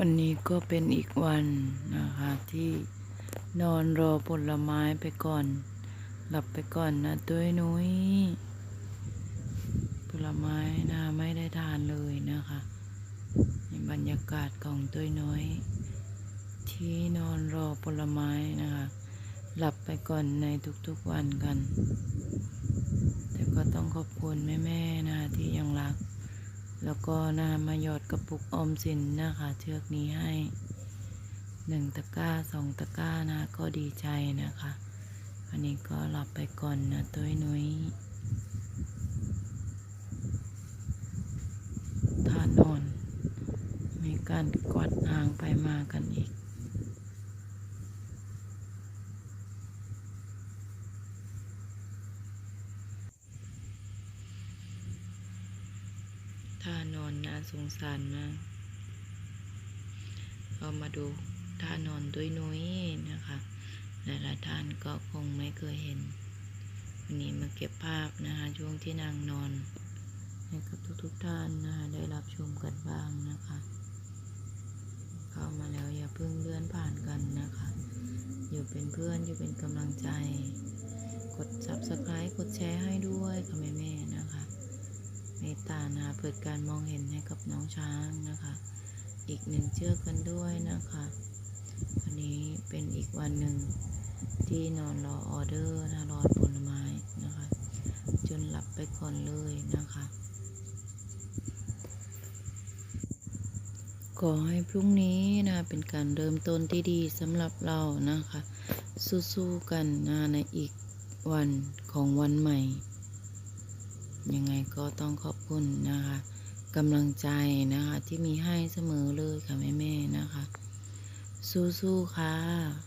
วันนี้ก็เป็นอีกวันนะคะที่นอนรอผลไม้ไปก่อน หลับไปก่อนนะตุ้ยนุ้ยผลไม้นะไม่ได้ทานเลยนะคะในบรรยากาศของตุ้ยน้อย ที่นอนรอผลไม้นะคะ หลับไปก่อนในทุกๆวันกัน แต่ก็ต้องขอบคุณแม่ๆนะที่ยังรัก แล้วก็นะมาหยอดกระปุกออมสินนะคะ เชือกนี้ให้หนึ่งตะกร้าสองตะกร้านะก็ดีใจนะคะ วันนี้ก็หลับไปก่อนนะตุ้ยนุ้ยท่านอน มีการกวาดหางไปมากันอีก ท่านอนน่าสงสารมากก็มาดูท่านอนด้วยนุ้ยนะคะหลายๆท่านก็คงไม่เคยเห็น วันนี้มาเก็บภาพนะคะช่วงที่นางนอน ให้กับทุกๆท่านนะคะได้รับชมกันบ้างนะคะ เข้ามาแล้วอย่าเพิ่งเลื่อนผ่านกันนะคะ อยู่เป็นเพื่อนอยู่เป็นกำลังใจ กด subscribe กดแชร์ให้ด้วยค่ะแม่ๆนะคะเมต ตานะคะเปิดการมองเห็นให้กับน้องช้างนะคะ อีกหนึ่งเชือกกันด้วยนะคะวันนี้เป็นอีกวันหนึ่งที่นอนรอออเดอร์นะรอผลไม้นะคะ จนหลับไปก่อนเลยนะคะ ขอให้พรุ่งนี้นะเป็นการเริ่มต้นที่ดีสำหรับเรานะคะ สู้ๆกันนะในอีกวันของวันใหม่ ยังไงก็ต้องขอบคุณนะคะกำลังใจนะคะที่มีให้เสมอเลยค่ะแม่ๆนะคะ สู้ๆค่ะ